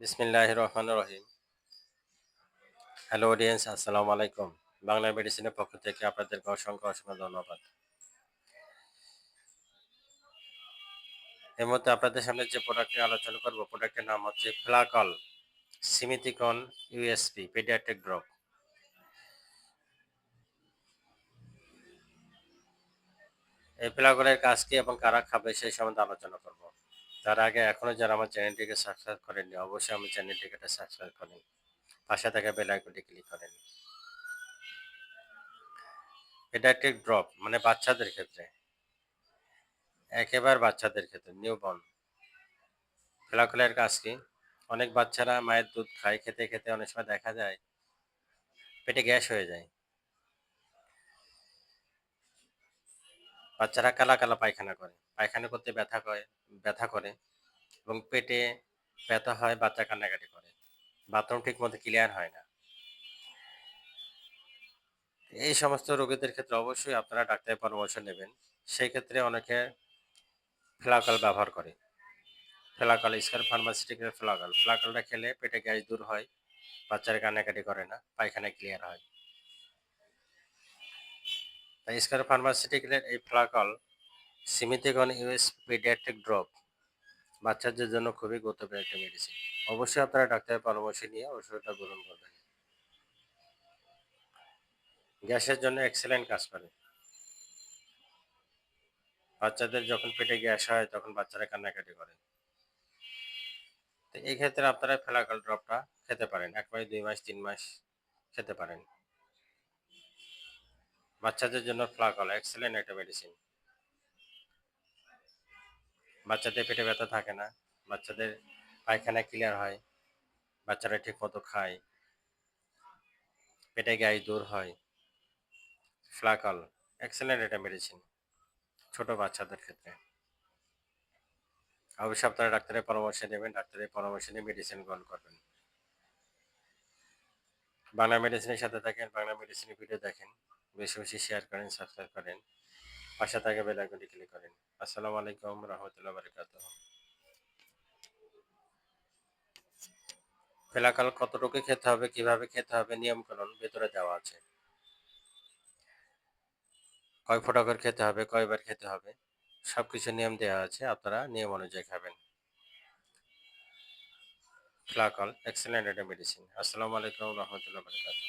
বিসমিল্লাহ রহমান রহিম hello audience আসসালামু আলাইকুম বাংলা মেডিসিনের পক্ষ থেকে আপনাদেরকে অসংখ্য অসংখ্য ধন্যবাদ। এর মধ্যে আপনাদের সামনে যে প্রোডাক্ট নিয়ে আলোচনা করব প্রোডাক্টের নাম হচ্ছে Flacol simethicone USP paediatric drop এই ফ্লাকলের কাজ কি এবং কারা খাবে সেই সম্বন্ধে আলোচনা করব। তার আগে এখনও যারা আমার চ্যানেলটিকে সাবস্ক্রাইব করেননি, অবশ্যই আমার চ্যানেলটিকে সাবস্ক্রাইব করেন। পাশে থাকা বেল আইকনটি ক্লিক করেন। পেডিয়াট্রিক ড্রপ মানে বাচ্চাদের ক্ষেত্রে। একেবারে বাচ্চাদের ক্ষেত্রে নিউবর্ন ফ্লাকুলার কাজ কি? অনেক বাচ্চারা মায়ের দুধ খায়, খেতে খেতে অনেক সময় দেখা যায়, পেটে গ্যাস হয়ে যায়। বাচ্চারা কালা কালা পায়খানা করে। পায়খানা করতে ব্যথা করে ব্যথা করে এবং পেটে ব্যথা হয়, বাচ্চা কান্নাকাটি করে। বাথরুম ঠিক মতো ক্লিয়ার হয় না। এই সমস্ত রোগীদের ক্ষেত্রে অবশ্যই আপনারা ডাক্তারের পরামর্শ নেবেন। সেই ক্ষেত্রে অনেকে ফ্লাকাল ব্যবহার করে। ফ্লাকাল, স্কার ফার্মাসিউটিক্যাল ফ্লাকাল। ফ্লাকালটা খেলে পেটে গ্যাস দূর হয়, বাচ্চারা কান্নাকাটি করে না পায়খানা ক্লিয়ার হয়। স্কার ফার্মাসিউটিক্যালের এই ফ্লাকাল সিমিতিগন ইউএস পিডিয়াট্রিক ড্রপ বাচ্চাদের জন্য খুবই গুরুত্বপূর্ণ একটা মেডিসিন অবশ্যই আপনারা ডাক্তারের পরামর্শ নিয়ে ওষুধটা গ্রহণ করবেন। গ্যাসের জন্য এক্সেলেন্ট কাজ করে। বাচ্চাদের যখন পেটে গ্যাস হয়, তখন বাচ্চারা কান্নাকাটি করে। তো এই ক্ষেত্রে আপনারা ফেলাকল ড্রপটা খেতে পারেন। এক মাস, দুই মাস, তিন মাস খেতে পারেন। বাচ্চাদের জন্য ফ্লাকল এক্সেলেন্ট একটা মেডিসিন বাচ্চাদের পেটে ব্যথা থাকে না, বাচ্চাদের পায়খানা ক্লিয়ার হয়, বাচ্চারা ঠিক মতো খায়, পেটে গায়ে দূর হয় ফ্লাকল এক্সেলেন্ট একটা মেডিসিন ছোট বাচ্চাদের ক্ষেত্রে। অবশ্যই আপনারা ডাক্তারের পরামর্শ নেবেন, ডাক্তারের পরামর্শ নিয়ে মেডিসিন গ্রহণ করবেন। বাংলা মেডিসিনের সাথে থাকেন, বাংলা মেডিসিনের ভিডিও দেখেন। বেশি বেশি শেয়ার করেন সাবস্ক্রাইব করেন, পাশে থাকে বেল আইকনটি ক্লিক করেন। আসসালামু আলাইকুম রহমতুল্লাহ বারকাতুহ। ফেলাকাল কতটুকু খেতে হবে, কীভাবে খেতে হবে, নিয়মকানুন ভেতরে দেওয়া আছে। কয় ফোঁটা করে খেতে হবে, কয়বার খেতে হবে সব কিছু নিয়ম দেওয়া আছে, আপনারা নিয়ম অনুযায়ী খাবেন। ফ্লাকল এক্সেলেন্ট একটা মেডিসিন আসসালামু আলাইকুম রহমতুল্লাহ বারকাতুহ।